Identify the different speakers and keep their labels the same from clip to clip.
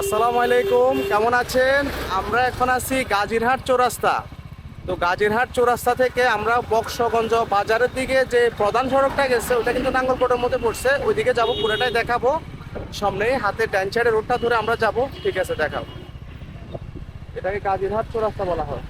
Speaker 1: আসসালামু আলাইকুম, কেমন আছেন? আমরা এখন আছি গাজীরহাট চৌরাস্তা। তো গাজীরহাট চৌরাস্তা থেকে আমরা বক্সগঞ্জ বাজারের দিকে যে প্রধান সড়কটা গেছে, ওটা কিন্তু নাঙ্গলকোটের মধ্যে পড়ছে। ওইদিকে যাব, পুরোটাই দেখাবো। সামনে হাতে সাইডের রোডটা ধরে আমরা যাব। ঠিক আছে দেখাবো এটাকে গাজীরহাট চৌরাস্তা বলা হয়।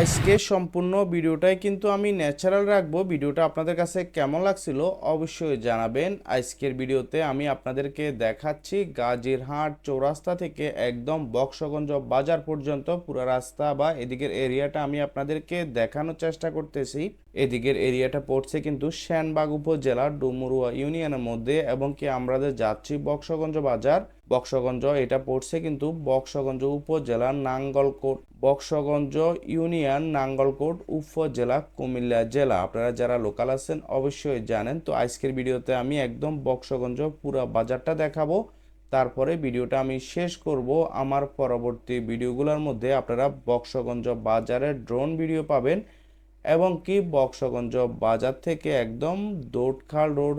Speaker 1: আজকে সম্পূর্ণ ভিডিওটাই কিন্তু আমি ন্যাচারাল রাখব। ভিডিওটা আপনাদের কাছে কেমন লাগছিল অবশ্যই জানাবেন। আজকের ভিডিওতে আমি আপনাদেরকে দেখাচ্ছি গাজীরহাট চৌরাস্তা থেকে একদম বক্সগঞ্জ বাজার পর্যন্ত পুরো রাস্তা বা এদিকের এরিয়াটা আমি আপনাদেরকে দেখানোর চেষ্টা করতেছি। এদিকের এরিয়াটা পড়ছে কিন্তু শ্যানবাগ উপজেলার ডুমুরুয়া ইউনিয়নের মধ্যে এবং কি আমাদের যাচ্ছি বক্সগঞ্জ বাজার বক্সগঞ্জ, এটা পড়ছে কিন্তু বক্সগঞ্জ উপজেলা নাঙ্গলকোট। বক্সগঞ্জ ইউনিয়ন নাঙ্গলকোট উপজেলা কুমিল্লা জেলা। আপনারা যারা লোকাল আছেন অবশ্যই জানেন। তো আজকের ভিডিওতে আমি একদম বক্সগঞ্জ পুরো বাজারটা দেখাবো। তারপরে ভিডিওটা আমি শেষ করব। আমার পরবর্তী ভিডিওগুলোর মধ্যে আপনারা বক্সগঞ্জ বাজারের ড্রোন ভিডিও পাবেন এবং কি বক্সগঞ্জ বাজার থেকে একদম দোটখাল রোড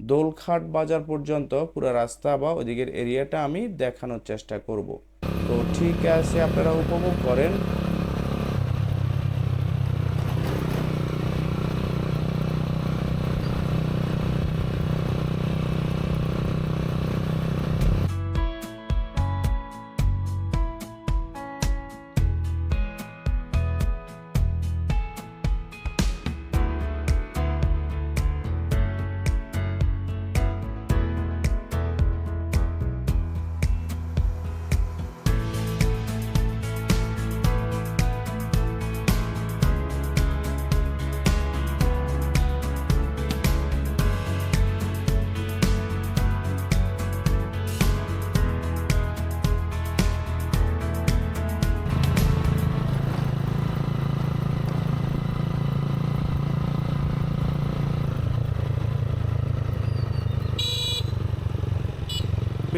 Speaker 1: দোলখাট বাজার পর্যন্ত পুরো রাস্তা বা ওদিকের এরিয়াটা আমি দেখানোর চেষ্টা করব। তো ঠিক আছে, আপনারা উপভোগ করেন।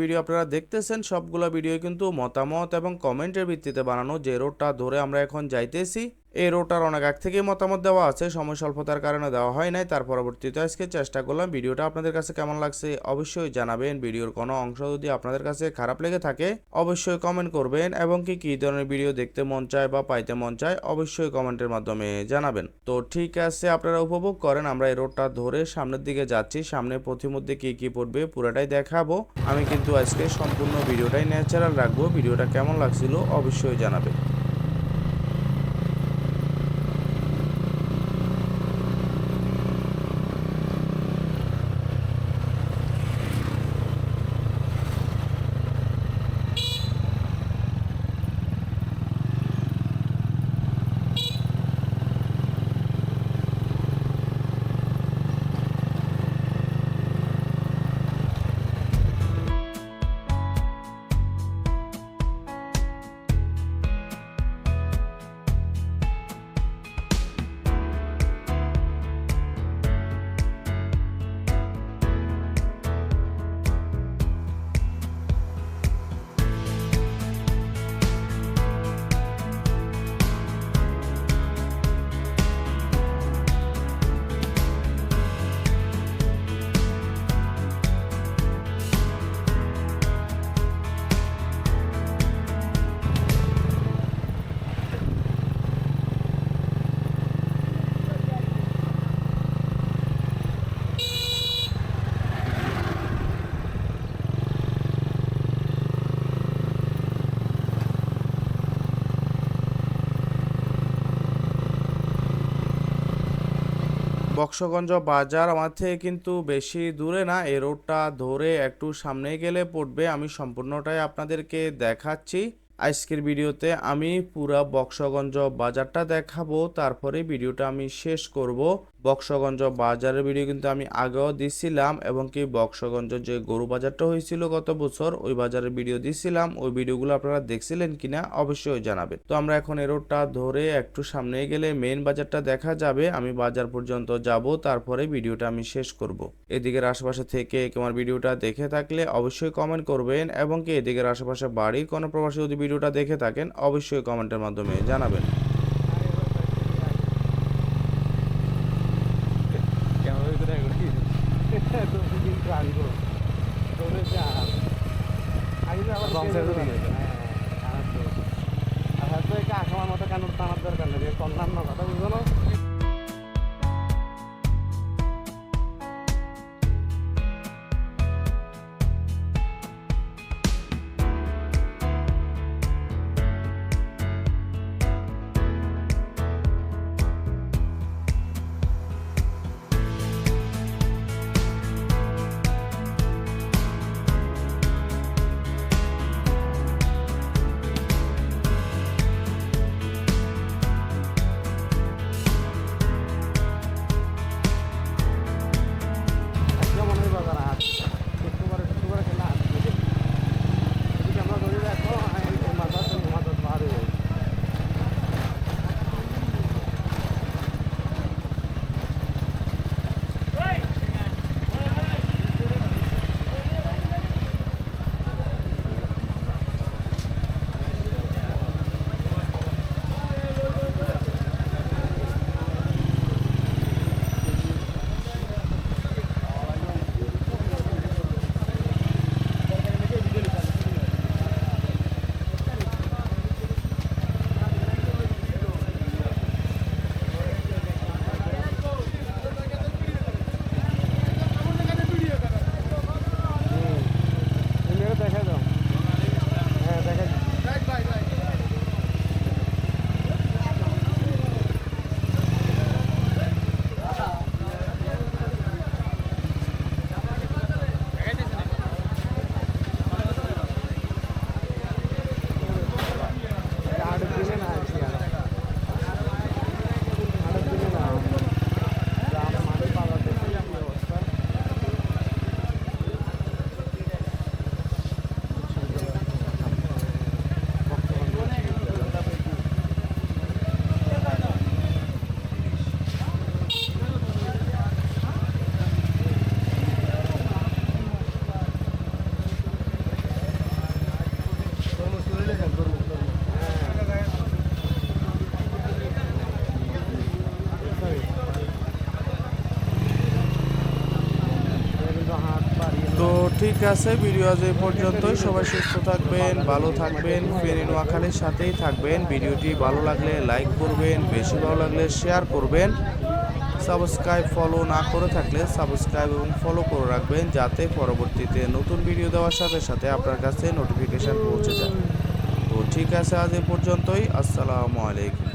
Speaker 1: ভিডিও আপনারা দেখতেছেন, সবগুলো ভিডিও কিন্তু মতামত এবং কমেন্টের ভিত্তিতে বানানো যে রোডটা ধরে আমরা এখন যাইতেছি। এই রোডটার অনেক আগ থেকেই মতামত দেওয়া আছে, সময় স্বল্পতার কারণে দেওয়া হয় নাই। তার পরবর্তীতে আজকে চেষ্টা করলাম ভিডিওটা আপনাদের কাছে কেমন লাগছে অবশ্যই জানাবেন। ভিডিওর কোনো অংশ যদি আপনাদের কাছে খারাপ লেগে থাকে, অবশ্যই কমেন্ট করবেন এবং কি, কী ধরনের ভিডিও দেখতে মন চায় বা পাইতে মন চায়, অবশ্যই কমেন্টের মাধ্যমে জানাবেন। তো ঠিক আছে, আপনারা উপভোগ করেন, আমরা এই রোডটা ধরে সামনের দিকে যাচ্ছি। সামনে পথিমধ্যে কি কি পড়বে পুরোটাই দেখাবো। আমি কিন্তু আজকে সম্পূর্ণ ভিডিওটাই ন্যাচারাল রাখব। ভিডিওটা কেমন লাগছিল অবশ্যই জানাবেন। বক্সগঞ্জ বাজার আমার থেকে কিন্তু বেশি দূরে না এ রোডটা ধরে একটু সামনে গেলে পড়বে, আমি সম্পূর্ণটাই আপনাদেরকে দেখাচ্ছি। আজকের ভিডিওতে আমি পুরা বক্সগঞ্জ বাজারটা দেখাবো, তারপরে ভিডিওটা আমি শেষ করব। বক্সগঞ্জ বাজারের ভিডিও কিন্তু আমি আগেও দিছিলাম এবং কি বক্সগঞ্জ যে গরু বাজারটা হয়েছিল গত বছর, ওই বাজারের ভিডিও দিছিলাম। ওই ভিডিওগুলো আপনারা দেখছিলেন কিনা অবশ্যই জানাবেন। তো আমরা এখন এই রোডটা ধরে একটু সামনে গেলে মেইন বাজারটা দেখা যাবে। আমি বাজার পর্যন্ত যাব, তারপরে ভিডিওটা আমি শেষ করব। এদিকের আশেপাশে থেকে আমার ভিডিওটা দেখে থাকলে অবশ্যই কমেন্ট করবেন এবং কি এদিকের আশেপাশে বাড়ি কোনো প্রবাসী যদি ভিডিওটা দেখে থাকেন, অবশ্যই কমেন্টের মাধ্যমে জানাবেন
Speaker 2: ক্যামেরা ভিতরে করি তো দিন আনব তোরে যা আগে আবার রং সাইড করে হ্যাঁ আর তো আর হয়তো এটা মতো কানুন টানার দরকার কথা
Speaker 1: ঠিক আছে, ভিডিও আজ এই পর্যন্তই। সবাই সুস্থ থাকবেন, ভালো থাকবেন, ফেনী নোয়াখালীর সাথেই থাকবেন। ভিডিওটি ভালো লাগলে লাইক করবেন, বেশি ভালো লাগলে শেয়ার করবেন। সাবস্ক্রাইব ফলো না করে থাকলে সাবস্ক্রাইব এবং ফলো করে রাখবেন, যাতে পরবর্তীতে নতুন ভিডিও দেওয়ার সাথে সাথে আপনার কাছে নোটিফিকেশান পৌঁছে যায়। তো ঠিক আছে, আজ এই পর্যন্তই। আসসালামু আলাইকুম।